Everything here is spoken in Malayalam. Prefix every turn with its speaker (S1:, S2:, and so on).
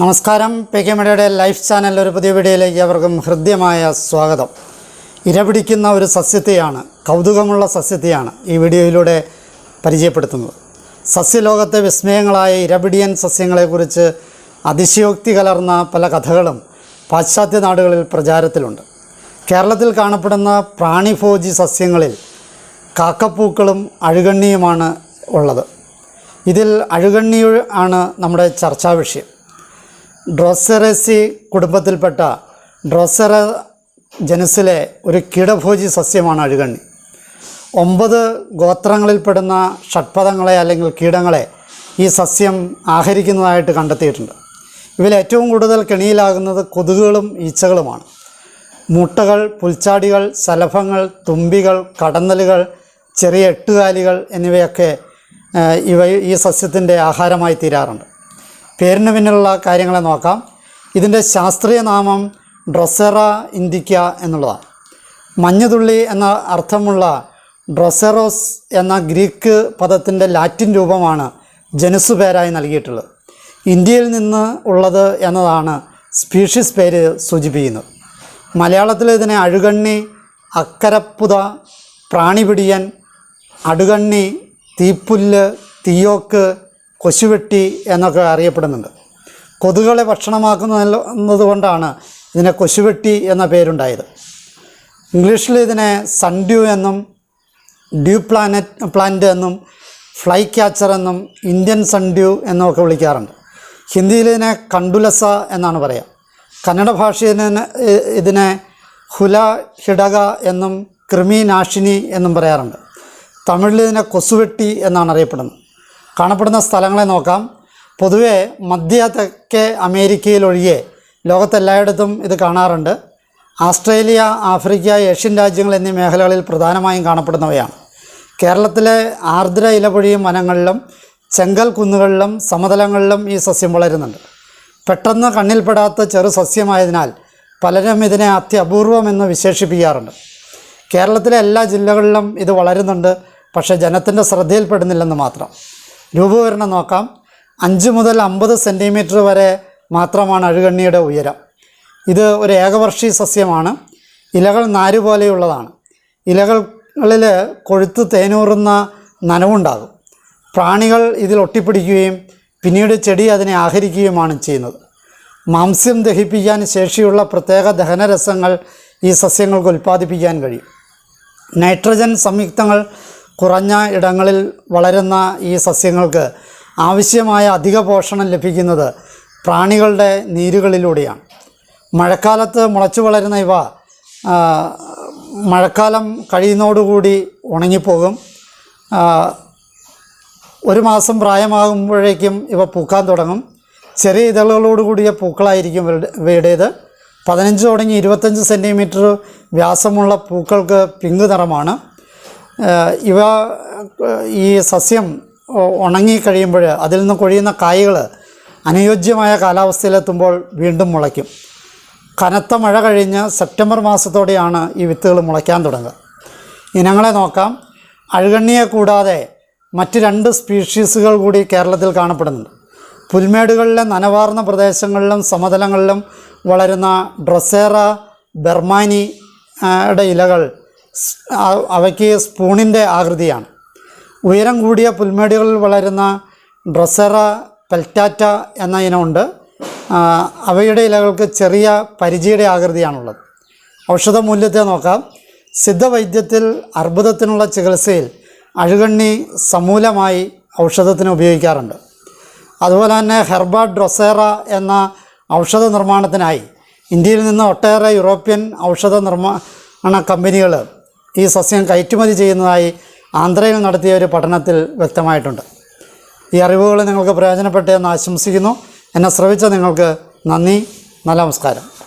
S1: നമസ്കാരം. പി കെ മീഡിയയുടെ ലൈഫ് ചാനൽ ഒരു പുതിയ വീഡിയോയിലേക്ക് അവർക്കും ഹൃദ്യമായ സ്വാഗതം. ഇരപിടിക്കുന്ന ഒരു സസ്യത്തെയാണ് കൗതുകമുള്ള സസ്യത്തെയാണ് ഈ വീഡിയോയിലൂടെ പരിചയപ്പെടുത്തുന്നത്. സസ്യലോകത്തെ വിസ്മയങ്ങളായ ഇരപിടിയൻ സസ്യങ്ങളെക്കുറിച്ച് അതിശയോക്തി കലർന്ന പല കഥകളും പാശ്ചാത്യ നാടുകളിൽ പ്രചാരത്തിലുണ്ട്. കേരളത്തിൽ കാണപ്പെടുന്ന പ്രാണിഭോജി സസ്യങ്ങളിൽ കാക്കപ്പൂക്കളും അഴുകണ്ണിയുമാണ് ഉള്ളത്. ഇതിൽ അഴുകണ്ണി ആണ് നമ്മുടെ ചർച്ചാ വിഷയം ഡ്രോസെറസി കുടുംബത്തിൽപ്പെട്ട ഡ്രോസറ ജനസിലെ ഒരു കീടഭോജി സസ്യമാണ് അഴുകണ്ണി. ഒമ്പത് ഗോത്രങ്ങളിൽപ്പെടുന്ന ഷഡ്പഥങ്ങളെ അല്ലെങ്കിൽ കീടങ്ങളെ ഈ സസ്യം ആഹരിക്കുന്നതായിട്ട് കണ്ടെത്തിയിട്ടുണ്ട്. ഇവയിൽ ഏറ്റവും കൂടുതൽ കെണിയിലാകുന്നത് കൊതുകുകളും ഈച്ചകളുമാണ്. മുട്ടകൾ പുൽച്ചാടികൾ ശലഭങ്ങൾ തുമ്പികൾ കടന്നലുകൾ ചെറിയ എട്ടുകാലികൾ എന്നിവയൊക്കെ ഇവ ഈ സസ്യത്തിന്റെ ആഹാരമായി തീരാറുണ്ട്. പേരിന് പിന്നിലുള്ള കാര്യങ്ങളെ നോക്കാം. ഇതിന്റെ ശാസ്ത്രീയ നാമം ഡ്രൊസെറ ഇന്ത്യക്ക എന്നുള്ളതാണ്. മഞ്ഞതുള്ളി എന്ന അർത്ഥമുള്ള ഡ്രൊസെറോസ് എന്ന ഗ്രീക്ക് പദത്തിന്റെ ലാറ്റിൻ രൂപമാണ് ജനുസ് പേരായി നൽകിയിട്ടുള്ളത്. ഇന്ത്യയിൽ നിന്ന് ഉള്ളത് എന്നതാണ് സ്പീഷീസ് പേര് സൂചിപ്പിക്കുന്നത്. മലയാളത്തിൽ ഇതിനെ അഴുകണ്ണി അക്കരപ്പുത പ്രാണിപിടിയൻ അടുകണ്ണി തീപ്പുല്ല് തീയോക്ക് കൊശുവെട്ടി എന്നൊക്കെ അറിയപ്പെടുന്നുണ്ട്. കൊതുകുകളെ ഭക്ഷണമാക്കുന്നത് കൊണ്ടാണ് ഇതിനെ കൊശുവെട്ടി എന്ന പേരുണ്ടായത്. ഇംഗ്ലീഷിൽ ഇതിനെ സൺഡ്യൂ എന്നും ഡ്യൂ പ്ലാനറ്റ് പ്ലാന്റ് എന്നും ഫ്ലൈ ക്യാച്ചർ എന്നും ഇന്ത്യൻ സൺഡ്യൂ എന്നൊക്കെ വിളിക്കാറുണ്ട്. ഹിന്ദിയിൽ ഇതിനെ കണ്ടുലസ എന്നാണ് പറയുക കന്നഡ ഭാഷയിൽ ഇതിനെ ഹുല ഹിടക എന്നും കൃമി നാശിനി എന്നും പറയാറുണ്ട്. തമിഴിൽ ഇതിനെ കൊസുവെട്ടി എന്നാണ് അറിയപ്പെടുന്നത്. കാണപ്പെടുന്ന സ്ഥലങ്ങളെ നോക്കാം. പൊതുവെ മധ്യ തെക്കേ അമേരിക്കയിലൊഴികെ ലോകത്തെല്ലായിടത്തും ഇത് കാണാറുണ്ട്. ആസ്ട്രേലിയ ആഫ്രിക്ക ഏഷ്യൻ രാജ്യങ്ങൾ എന്നീ മേഖലകളിൽ പ്രധാനമായും കാണപ്പെടുന്നവയാണ്. കേരളത്തിലെ ആർദ്ര ഇലപൊഴിയും വനങ്ങളിലും ചെങ്കൽ കുന്നുകളിലും സമതലങ്ങളിലും ഈ സസ്യം വളരുന്നുണ്ട്. പെട്ടെന്ന് കണ്ണിൽപ്പെടാത്ത ചെറു സസ്യമായതിനാൽ പലരും ഇതിനെ അത്യപൂർവമെന്ന് വിശേഷിപ്പിക്കാറുണ്ട്. കേരളത്തിലെ എല്ലാ ജില്ലകളിലും ഇത് വളരുന്നുണ്ട് പക്ഷേ ജനത്തിന്റെ ശ്രദ്ധയിൽപ്പെടുന്നില്ലെന്ന് മാത്രം. രൂപവിവരണം നോക്കാം. അഞ്ച് മുതൽ അമ്പത് സെന്റിമീറ്റർ വരെ മാത്രമാണ് അഴുകണ്ണിയുടെ ഉയരം. ഇത് ഒരു ഏകവർഷീയ സസ്യമാണ്. ഇലകൾ നാര് പോലെയുള്ളതാണ്. ഇലകളിൽ കൊഴുത്ത് തേനൂറുന്ന നനവുണ്ടാകും. പ്രാണികൾ ഇതിൽ ഒട്ടിപ്പിടിക്കുകയും പിന്നീട് ചെടി അതിനെ ആഹരിക്കുകയുമാണ് ചെയ്യുന്നത്. മാംസ്യം ദഹിപ്പിക്കാൻ ശേഷിയുള്ള പ്രത്യേക ദഹനരസങ്ങൾ ഈ സസ്യങ്ങൾക്ക് ഉൽപ്പാദിപ്പിക്കാൻ കഴിയും. നൈട്രജൻ സംയുക്തങ്ങൾ കുറഞ്ഞ ഇടങ്ങളിൽ വളരുന്ന ഈ സസ്യങ്ങൾക്ക് ആവശ്യമായ അധിക പോഷണം ലഭിക്കുന്നത് പ്രാണികളുടെ നീരുകളിലൂടെയാണ്. മഴക്കാലത്ത് മുളച്ചു വളരുന്ന ഇവ മഴക്കാലം കഴിയുന്നതോടുകൂടി ഉണങ്ങിപ്പോകും. ഒരു മാസം പ്രായമാകുമ്പോഴേക്കും ഇവ പൂക്കാൻ തുടങ്ങും. ചെറിയ ഇതളുകളോട് കൂടിയ പൂക്കളായിരിക്കും ഇവയുടേത്. പതിനഞ്ച് തുടങ്ങി ഇരുപത്തഞ്ച് സെന്റിമീറ്റർ വ്യാസമുള്ള പൂക്കൾക്ക് പിങ്ക് നിറമാണ്. ഇവ ഈ സസ്യം ഉണങ്ങിക്കഴിയുമ്പോൾ ഉണങ്ങി കഴിയുമ്പോൾ അതിൽ നിന്ന് കൊഴിയുന്ന കായ്കൾ അനുയോജ്യമായ കാലാവസ്ഥയിലെത്തുമ്പോൾ വീണ്ടും മുളയ്ക്കും. കനത്ത മഴ കഴിഞ്ഞ് സെപ്റ്റംബർ മാസത്തോടെയാണ് ഈ വിത്തുകൾ മുളയ്ക്കാൻ തുടങ്ങുക. ഇനങ്ങളെ നോക്കാം. അഴുകണ്ണിയെ കൂടാതെ മറ്റ് രണ്ട് സ്പീഷീസുകൾ കൂടി കേരളത്തിൽ കാണപ്പെടുന്നുണ്ട്. പുൽമേടുകളിലെ നനവാർന്ന പ്രദേശങ്ങളിലും സമതലങ്ങളിലും വളരുന്ന ഡ്രസേറ ബെർമാനിയുടെ ഇലകൾ അവയ്ക്ക് സ്പൂണിന്റെ ആകൃതിയാണ്. ഉയരം കൂടിയ പുൽമേടുകളിൽ വളരുന്ന ഡ്രസ്സറ പെൽറ്റാറ്റ എന്ന ഇനമുണ്ട്. അവയുടെ ഇലകൾക്ക് ചെറിയ പരിചയുടെ ആകൃതിയാണുള്ളത്. ഔഷധ മൂല്യത്തെ നോക്കാം. സിദ്ധവൈദ്യത്തിൽ അർബുദത്തിനുള്ള ചികിത്സയിൽ അഴുകണ്ണി സമൂലമായി ഔഷധത്തിന് ഉപയോഗിക്കാറുണ്ട്. അതുപോലെ തന്നെ ഹെർബ ഡ്രൊസേറ എന്ന ഔഷധ നിർമ്മാണത്തിനായി ഇന്ത്യയിൽ നിന്ന് ഒട്ടേറെ യൂറോപ്യൻ ഔഷധ നിർമ്മാണ കമ്പനികൾ ഈ സസ്യം കയറ്റുമതി ചെയ്യുന്നതായി ആന്ധ്രയിൽ നടത്തിയ ഒരു പഠനത്തിൽ വ്യക്തമായിട്ടുണ്ട്. ഈ അറിവുകൾ നിങ്ങൾക്ക് പ്രയോജനപ്പെട്ടെന്ന് ആശംസിക്കുന്നു. എന്നെ ശ്രവിച്ച നിങ്ങൾക്ക് നന്ദി. നല്ല നമസ്കാരം.